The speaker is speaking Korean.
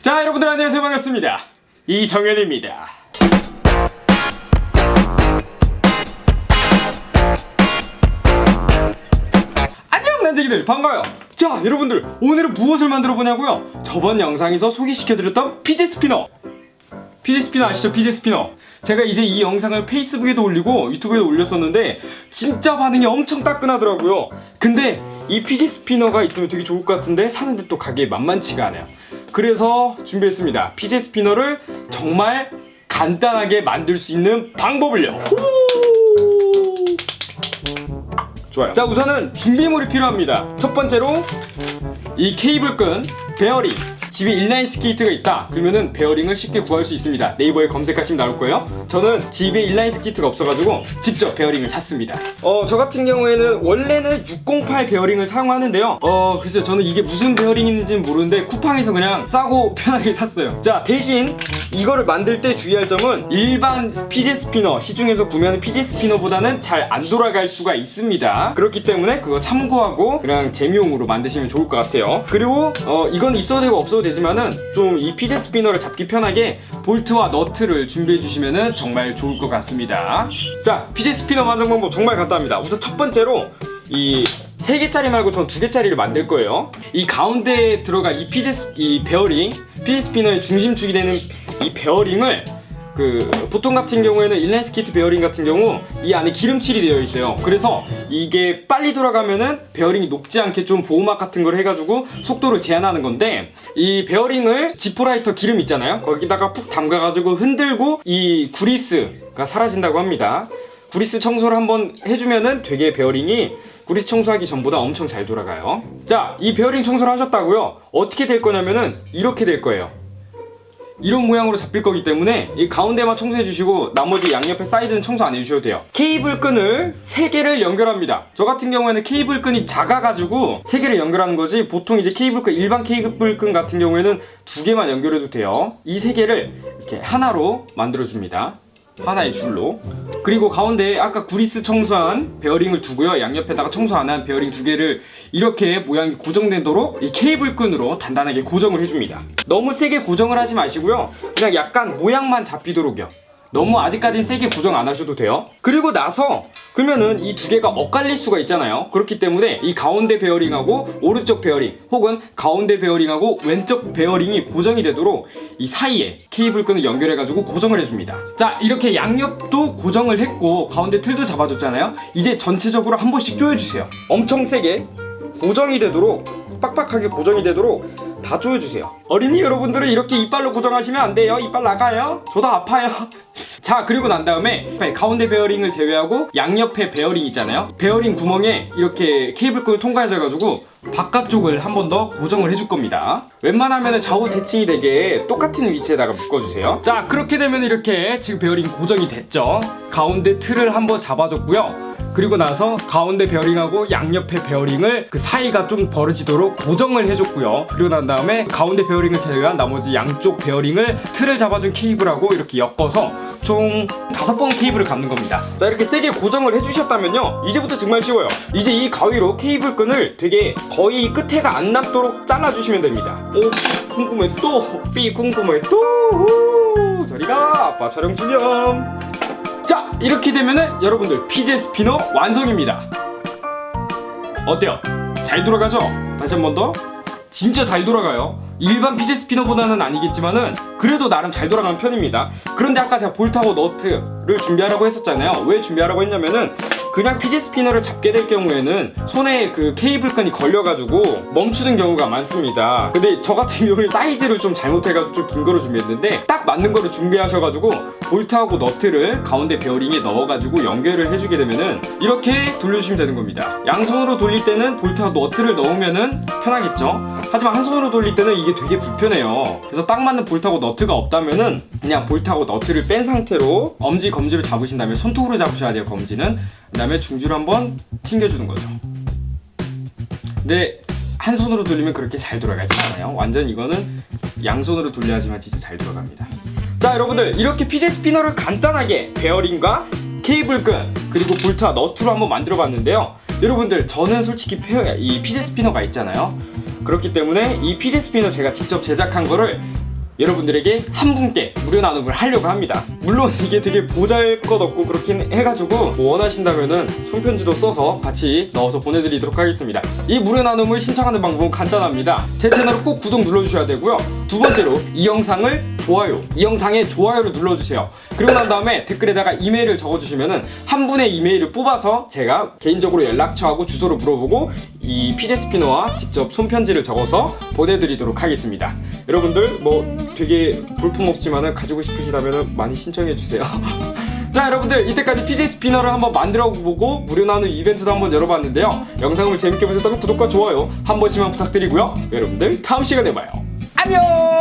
자 여러분들 안녕하세요. 반갑습니다. 이성현입니다. 안녕 난쟁이들. 반가워요. 자 여러분들 오늘은 무엇을 만들어 보냐고요? 저번 영상에서 소개시켜드렸던 피제 스피너. 피제 스피너 아시죠? 피제 스피너. 제가 이제 이 영상을 페이스북에도 올리고 유튜브에도 올렸었는데 진짜 반응이 엄청 따끈하더라고요. 근데 이 피제 스피너가 있으면 되게 좋을 것 같은데 사는데 또 가격이 만만치가 않아요 그래서 준비했습니다 피제 스피너를 정말 간단하게 만들 수 있는 방법을요 오! 좋아요. 자, 우선은 준비물이 필요합니다. 첫 번째로 이 케이블 끈, 베어링. 집에 인라인 스케이트가 있다. 그러면은 베어링을 쉽게 구할 수 있습니다. 네이버에 검색하시면 나올 거예요. 저는 집에 인라인 스케이트가 없어가지고 직접 베어링을 샀습니다. 어, 저 같은 경우에는 원래는 608 베어링을 사용하는데요. 어, 글쎄요. 저는 이게 무슨 베어링인지는 모르는데 쿠팡에서 그냥 싸고 편하게 샀어요. 자, 대신 이거를 만들 때 주의할 점은 일반 피제 스피너, 시중에서 구매하는 피제 스피너보다는 잘 안 돌아갈 수가 있습니다. 그렇기 때문에 그거 참고하고 그냥 재미용으로 만드시면 좋을 것 같아요. 그리고 어, 이건 있어도 되고 없어 도 되지만은 좀 이 피제 스피너를 잡기 편하게 볼트와 너트를 준비해 주시면은 정말 좋을 것 같습니다. 자, 피제 스피너 만드는 방법 정말 간단합니다. 우선 첫 번째로 이 3개짜리 말고 전 2개짜리를 만들 거예요. 이 가운데에 들어갈 이 스- 이 베어링, 피제 스피너의 중심축이 되는 이 베어링을 그 보통 같은 경우에는 인라인 스케이트 베어링 같은 경우 이 안에 기름칠이 되어 있어요. 그래서 이게 빨리 돌아가면은 베어링이 녹지 않게 좀 보호막 같은 걸 해가지고 속도를 제한하는 건데 이 베어링을 지퍼라이터 기름 있잖아요. 거기다가 푹 담가가지고 흔들고 이 구리스가 사라진다고 합니다. 구리스 청소를 한번 해주면은 되게 베어링이 구리스 청소하기 전보다 엄청 잘 돌아가요. 자, 이 베어링 청소를 하셨다고요? 어떻게 될 거냐면은 이렇게 될 거예요. 이런 모양으로 잡힐 거기 때문에 이 가운데만 청소해 주시고 나머지 양옆에 사이드는 청소 안 해주셔도 돼요. 케이블 끈을 3개를 연결합니다. 저 같은 경우에는 케이블 끈이 작아가지고 3개를 연결하는 거지 보통 이제 케이블 끈 일반 케이블 끈 같은 경우에는 2개만 연결해도 돼요. 이 3개를 이렇게 하나로 만들어 줍니다. 하나의 줄로 그리고 가운데에 아까 구리스 청소한 베어링을 두고요. 양옆에다가 청소 안 한 베어링 두 개를 이렇게 모양이 고정되도록 이 케이블 끈으로 단단하게 고정을 해줍니다. 너무 세게 고정을 하지 마시고요. 그냥 약간 모양만 잡히도록요 너무 아직까진 세게 고정 안 하셔도 돼요. 그리고 나서 그러면은 이 두 개가 엇갈릴 수가 있잖아요. 그렇기 때문에 이 가운데 베어링하고 오른쪽 베어링 혹은 가운데 베어링하고 왼쪽 베어링이 고정이 되도록 이 사이에 케이블 끈을 연결해 가지고 고정을 해줍니다. 자 이렇게 양옆도 고정을 했고 가운데 틀도 잡아줬잖아요. 이제 전체적으로 한 번씩 조여주세요. 엄청 세게 고정이 되도록 빡빡하게 고정이 되도록 다 조여주세요. 어린이 여러분들은 이렇게 이빨로 고정하시면 안 돼요. 이빨 나가요. 저도 아파요. 자 그리고 난 다음에 가운데 베어링을 제외하고 양옆에 베어링 있잖아요. 베어링 구멍에 이렇게 케이블끈을 통과해져 가지고 바깥쪽을 한 번 더 고정을 해줄 겁니다. 웬만하면 좌우 대칭이 되게 똑같은 위치에다가 묶어주세요. 자 그렇게 되면 이렇게 지금 베어링 고정이 됐죠. 가운데 틀을 한번 잡아줬고요 그리고 나서 가운데 베어링하고 양옆에 베어링을 그 사이가 좀 벌어지도록 고정을 해줬고요. 그리고 난 다음에 가운데 베어링을 제외한 나머지 양쪽 베어링을 틀을 잡아준 케이블하고 이렇게 엮어서 총 다섯 번 케이블을 감는 겁니다. 자 이렇게 세게 고정을 해주셨다면요. 이제부터 정말 쉬워요. 이제 이 가위로 케이블 끈을 되게 거의 끝에가 안 남도록 잘라주시면 됩니다. 오 궁금해 또 삐 궁금해 또 오, 저리가 아빠 촬영 기념. 자 이렇게 되면은 여러분들 피제 스피너 완성입니다 어때요? 잘 돌아가죠? 다시 한 번 더 진짜 잘 돌아가요 일반 피제 스피너보다는 아니겠지만은 그래도 나름 잘 돌아가는 편입니다 그런데 아까 제가 볼트하고 너트를 준비하라고 했었잖아요 왜 준비하라고 했냐면은 그냥 피제 스피너를 잡게 될 경우에는 손에 그 케이블 끈이 걸려가지고 멈추는 경우가 많습니다. 근데 저 같은 경우에 사이즈를 좀 잘못해가지고 좀 긴 거를 준비했는데 딱 맞는 거를 준비하셔가지고 볼트하고 너트를 가운데 베어링에 넣어가지고 연결을 해주게 되면은 이렇게 돌려주시면 되는 겁니다. 양손으로 돌릴 때는 볼트하고 너트를 넣으면은 편하겠죠. 하지만 한 손으로 돌릴 때는 이게 되게 불편해요. 그래서 딱 맞는 볼트하고 너트가 없다면은 그냥 볼트하고 너트를 뺀 상태로 엄지 검지를 잡으신 다음에 손톱으로 잡으셔야 돼요. 검지는. 그다음에 중지를 한번 튕겨주는 거죠. 근데 한 손으로 돌리면 그렇게 잘 돌아가지 않아요. 완전 이거는 양손으로 돌려야지만 진짜 잘 돌아갑니다. 자 여러분들 이렇게 피제 스피너를 간단하게 베어링과 케이블끈 그리고 볼트와 너트로 한번 만들어 봤는데요. 여러분들 저는 솔직히 페- 이 피제 스피너가 있잖아요. 그렇기 때문에 이 피제 스피너 제가 직접 제작한 거를 여러분들에게 한 분께 무료 나눔을 하려고 합니다. 물론 이게 되게 보잘것없고 그렇긴 해가지고 뭐 원하신다면은 손편지도 써서 같이 넣어서 보내드리도록 하겠습니다. 이 무료 나눔을 신청하는 방법은 간단합니다. 제 채널을 꼭 구독 눌러주셔야 되고요. 두 번째로 이 영상을 좋아요, 이 영상에 좋아요를 눌러주세요. 그리고 난 다음에 댓글에다가 이메일을 적어주시면은 한 분의 이메일을 뽑아서 제가 개인적으로 연락처하고 주소를 물어보고 이 피제 스피너와 직접 손편지를 적어서 보내드리도록 하겠습니다. 여러분들 뭐 되게 볼품 없지만은 가지고 싶으시다면 많이 신청해 주세요. 자 여러분들 이때까지 PJ 스피너를 한번 만들어 보고 무료 나눔 이벤트도 한번 열어봤는데요. 영상을 재밌게 보셨다면 구독과 좋아요 한 번씩만 부탁드리고요. 여러분들 다음 시간에 봐요. 안녕.